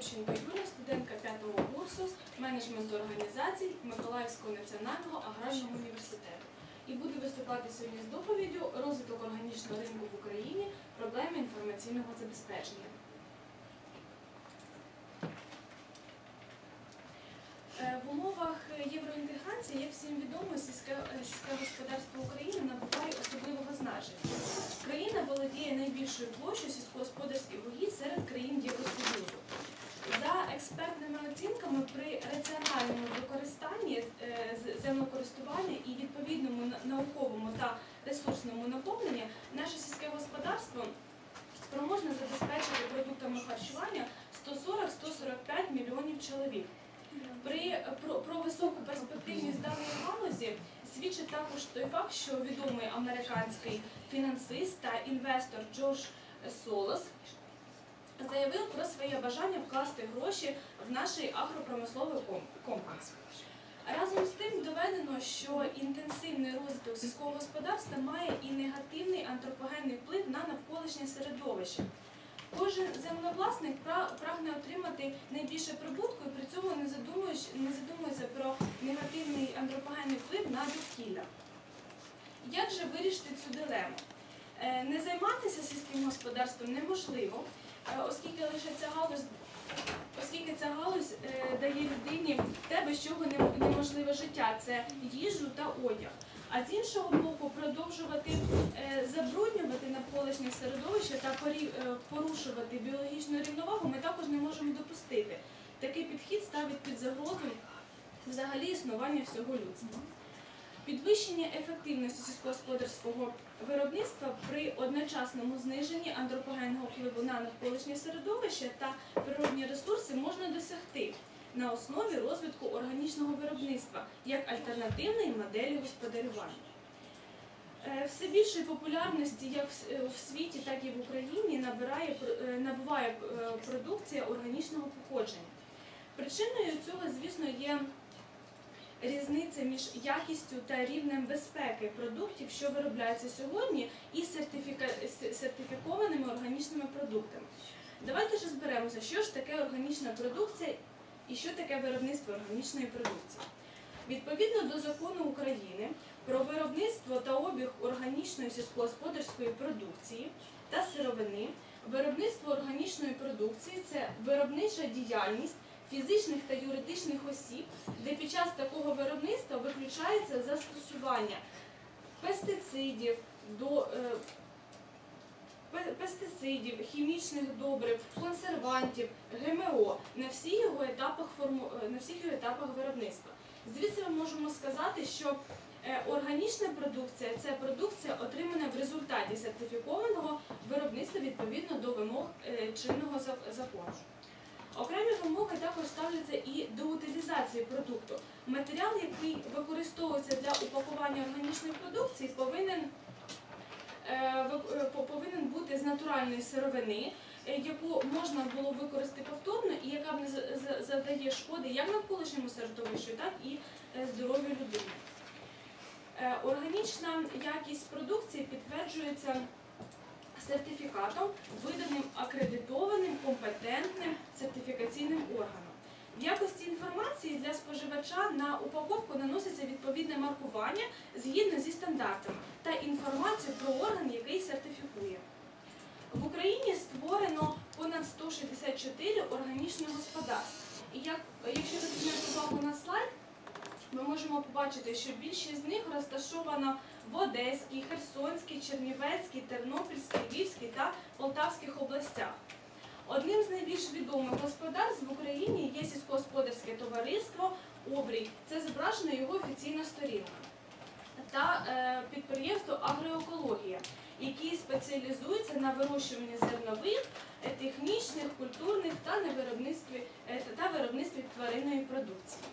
Юрченко Юля, студентка 5-го курсу менеджменту організацій Миколаївського національного аграрного університету. І буду виступати сьогодні з доповіддю розвиток органічного ринку в Україні, проблеми інформаційного забезпечення. Е, В умовах євроінтеграції, як всім відомо, сільське, сільське господарство України набуває особливого значення. Країна володіє найбільшою площею сільськогосподарських угідь серед країн Євросоюзу. За експертними оцінками, при раціональному використанні е, землекористування і відповідному науковому та ресурсному наповненні, наше сільське господарство спроможне забезпечити продуктами харчування 140-145 мільйонів чоловік. При про, про високу перспективність даної галузі свідчить також той факт, що відомий американський фінансист та інвестор Джордж Солос заявив про своє бажання вкласти гроші в наш агропромисловий комплекс. Разом з тим доведено, що інтенсивний розвиток сільського господарства має і негативний антропогенний вплив на навколишнє середовище. Кожен землевласник прагне отримати найбільше прибутку і при цьому не задумується про негативний антропогенний вплив на довкілля. Як же вирішити цю дилему? Е, Не займатися сільським господарством неможливо, оскільки лише ця галузь, оскільки ця галузь е, дає людині те, без чого неможливе життя це їжу та одяг. А з іншого боку, продовжувати е, забруднювати навколишнє середовище та е, порушувати біологічну рівновагу ми також не можемо допустити. Такий підхід ставить під загрозу взагалі існування всього людства. Підвищення ефективності сільськогосподарського виробництва при одночасному зниженні антропогенного впливу на навколишнє середовище та природні ресурси можна досягти на основі розвитку органічного виробництва як альтернативної моделі господарювання. Е, Все більшої популярності як в- е, світі, так і в Україні набирає, е, набуває продукція органічного походження. Причиною цього, звісно, є різниця між якістю та рівнем безпеки продуктів, що виробляються сьогодні, і сертифіка- сертифікованими органічними продуктами. Давайте ж розберемося, що ж таке органічна продукція і що таке виробництво органічної продукції. Відповідно до закону України про виробництво та обіг органічної сільськогосподарської продукції та сировини, виробництво органічної продукції це виробнича діяльність фізичних та юридичних осіб, де під час такого виробництва виключається застосування пестицидів, до, е, пестицидів, хімічних добрив, консервантів, ГМО на всіх його етапах форму, е, на всіх його етапах виробництва. Звідси ми можемо сказати, що е, органічна продукція це продукція, отримана в результаті сертифікованого виробництва відповідно до вимог е, чинного зак- закону. Окремі вимоги також ставляться і до утилізації продукту. Матеріал, який використовується для упакування органічної продукції, повинен, е, е, по- повинен бути з натуральної сировини, е, яку можна було використати повторно і яка б не за- за- завдає шкоди як навколишньому середовищу, так і здоров'ю людини. Органічна якість продукції підтверджується сертифікатом, виданим акредитованим компетентним сертифікаційним органом. В якості інформації для споживача на упаковку наноситься відповідне маркування згідно зі стандартами та інформацію про орган, який сертифікує. В Україні створено понад 164 органічних господарств. І як, якщо ви звернете увагу на слайд, можемо побачити, що більшість з них розташована в Одеській, Херсонській, Чернівецькій, Тернопільській, Львівській та Полтавських областях. Одним з найбільш відомих господарств в Україні є сільськогосподарське товариство Обрій. Це зображена його офіційна сторінка. Та е, підприємство Агроекологія, які спеціалізуються на вирощуванні зернових, е, технічних, культурних та на виробництві е, та виробництві тваринної продукції.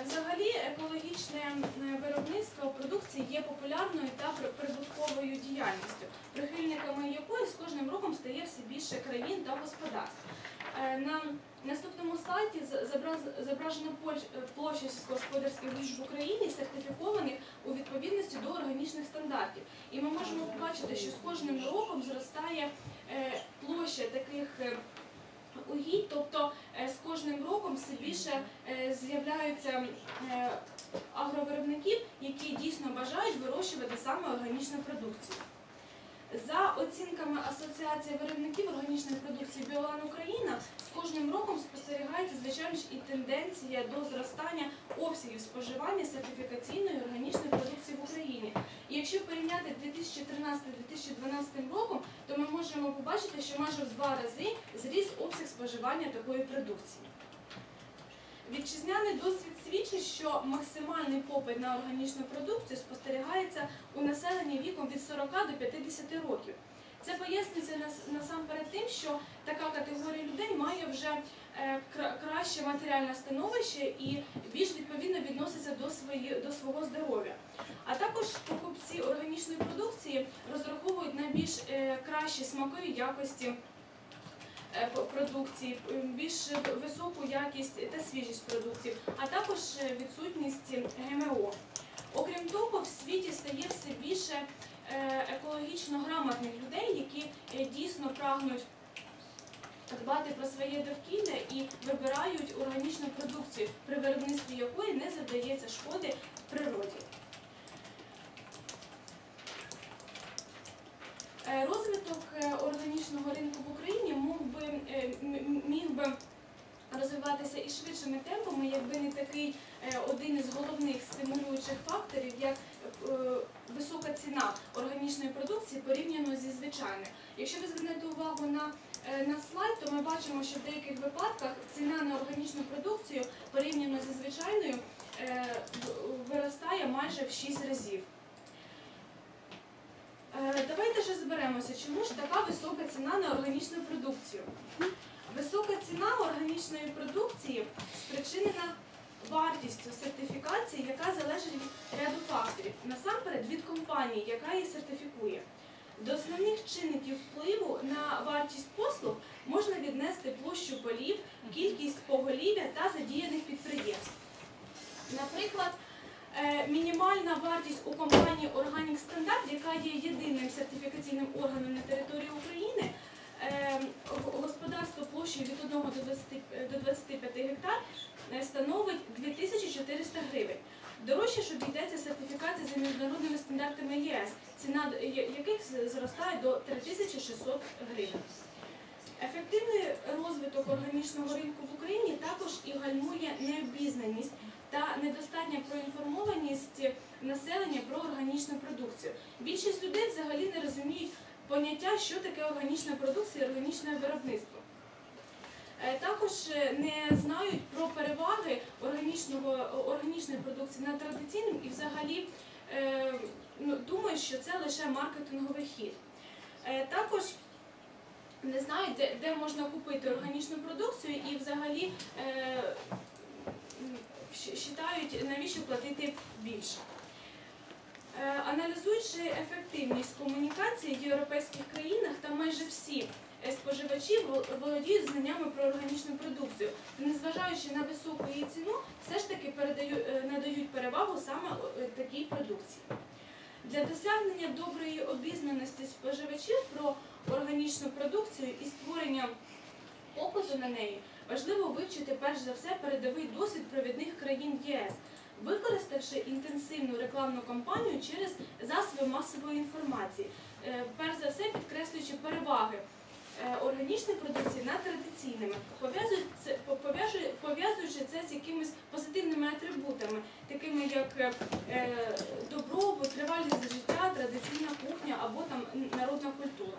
Взагалі, екологічне е, виробництво продукції є популярною та прибутковою діяльністю, прихильниками якої з кожним роком стає все більше країн та господарств. Е, На наступному слайді зображена е, площа сільськогосподарських угідь в Україні, сертифікованих у відповідності до органічних стандартів. І ми можемо побачити, що з кожним роком зростає е, площа таких е, угідь, тобто е, з кожним роком все більше е, з'являються е, агровиробників, які дійсно бажають вирощувати саме органічну продукцію. За оцінками Асоціації виробників органічної продукції Біолан Україна з кожним роком спостерігається звичайно ж і тенденція до зростання обсягів споживання сертифікаційної органічної продукції в Україні. І якщо порівняти 2013-2012 роком, то ми можемо побачити, що майже в два рази зріс обсяг споживання такої продукції. Вітчизняний досвід свідчить, що максимальний попит на органічну продукцію спостерігається у населенні віком від 40 до 50 років. Це пояснюється насамперед тим, що така категорія людей має вже е, краще матеріальне становище і більш відповідно відноситься до, свої, до свого здоров'я. А також покупці органічної продукції розраховують на більш е, кращі смакові якості продукції, е, більш високу якість та свіжість продуктів, а також е, відсутність ГМО. Окрім того, в світі стає все більше е, екологічно грамотних людей, які дійсно прагнуть дбати про своє довкілля і вибирають органічну продукцію, при виробництві якої не завдається шкоди природі. Розвиток органічного ринку в Україні би, е, міг би розвиватися і швидшими темпами, якби не такий е, один із головних стимулюючих факторів, як е, висока ціна органічної продукції порівняно зі звичайною. Якщо ви звернете увагу на, на слайд, то ми бачимо, що в деяких випадках ціна на органічну продукцію порівняно зі звичайною виростає майже в 6 разів. Е, Давайте ж розберемося, чому ж така висока ціна на органічну продукцію. Висока ціна органічної продукції спричинена вартістю сертифікації, яка залежить від ряду факторів. Насамперед від компанії, яка її сертифікує. До основних чинників впливу на вартість послуг можна віднести площу полів, кількість поголів'я та задіяних підприємств. Наприклад, мінімальна вартість у компанії Organic Standard, яка є єдиним сертифікаційним органом на території України, е, господарство площею від 1 до 25 гектар е, становить 2400 гривень. Дорожче ж обійдеться сертифікація за міжнародними стандартами ЄС, ціна яких зростає до 3600 гривень. Ефективний розвиток органічного ринку в Україні також і гальмує необізнаність та недостатня проінформованість населення про органічну продукцію. Більшість людей взагалі не розуміють поняття, що таке органічна продукція і органічне виробництво. Е, Також е, не знають про переваги органічної продукції над традиційним і взагалі е, ну, думають, що це лише маркетинговий хід. Також не знають, де, де можна купити органічну продукцію і взагалі е, вважають, навіщо платити більше. Е, Аналізуючи ефективність комунікації в європейських країнах, там майже всі е, споживачі володіють знаннями про органічну продукцію. Незважаючи на високу її ціну, все ж таки е, надають перевагу саме такій продукції. Для досягнення доброї обізнаності споживачів про органічну продукцію і створення попиту на неї важливо вивчити перш за все передовий досвід провідних країн ЄС, використавши інтенсивну рекламну кампанію через засоби масової інформації, Е, перш за все підкреслюючи переваги е, органічної продукції над традиційними, пов'язуючи це з якимись позитивними атрибутами, такими як е, добробут, тривалість життя, традиційна кухня або там народна культура.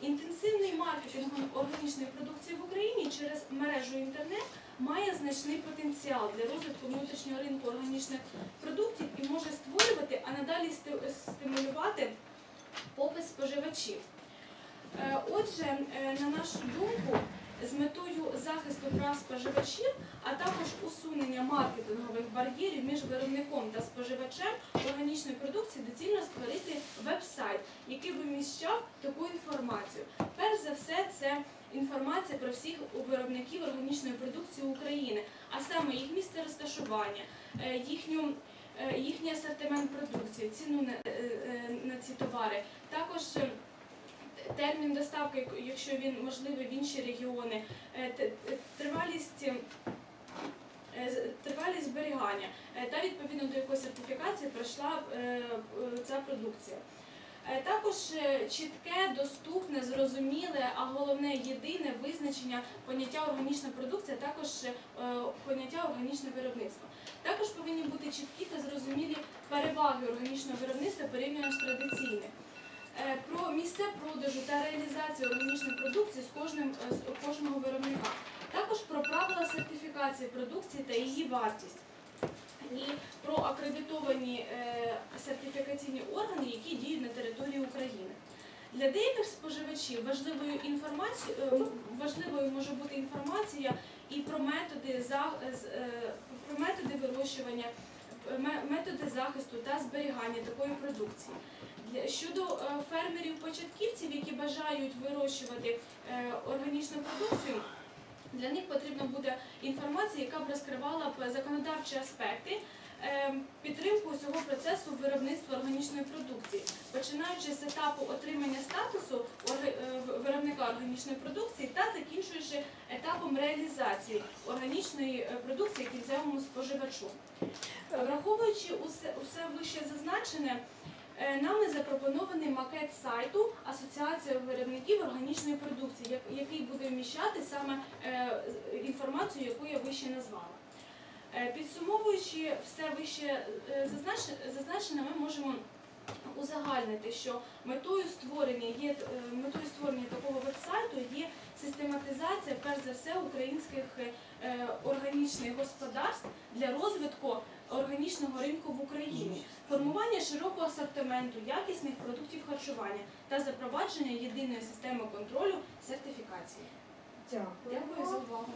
Інтенсивний маркетинг органічної продукції в Україні через мережу інтернет має значний потенціал для розвитку внутрішнього ринку органічних продуктів і може створювати, а надалі стимулювати попис споживачів. Е, Отже, е, на нашу думку, з метою захисту прав споживачів, а також усунення маркетингових бар'єрів між виробником та споживачем органічної продукції доцільно створити веб-сайт, який виміщав таку інформацію. Перш за все, це інформація про всіх виробників органічної продукції України, а саме їх місце розташування, е, їхню, е, їхній асортимент продукції, ціну на, е, на ці товари. Також термін доставки, якщо він можливий в інші регіони, е, тривалість. е, Тривалість зберігання е, та відповідно до якої сертифікації пройшла ця продукція. Також чітке, доступне, зрозуміле, а головне єдине визначення поняття органічна продукція, також поняття органічне виробництво. Також повинні бути чіткі та зрозумілі переваги органічного виробництва порівняно з традиційним. Е, Про місце продажу та реалізацію органічної продукції з кожним е, з кожного виробника. Також про правила сертифікації продукції та її вартість. І про акредитовані е, сертифікаційні органи, які діють на території України. Для деяких споживачів важливою інформацією е, важливою може бути інформація і про методи про методи вирощування, методи захисту та зберігання такої продукції. Щодо е, фермерів-початківців, які бажають вирощувати е, органічну продукцію, для них потрібна буде інформація, яка б розкривала законодавчі аспекти е, підтримку усього процесу виробництва органічної продукції, починаючи з етапу отримання статусу виробника органічної продукції та закінчуючи етапом реалізації органічної продукції кінцевому споживачу. Враховуючи усе, усе вище зазначене, нами запропонований макет сайту Асоціації виробників органічної продукції, який буде вміщати саме е, інформацію, яку я вище назвала. Е, Підсумовуючи все вище е, зазначене, ми можемо узагальнити, що метою створення є е, метою створення такого веб-сайту є систематизація, перш за все, українських е, органічних господарств для розвитку органічного ринку в Україні, формування широкого асортименту якісних продуктів харчування та запровадження єдиної системи контролю сертифікації. Дякую. Дякую за увагу.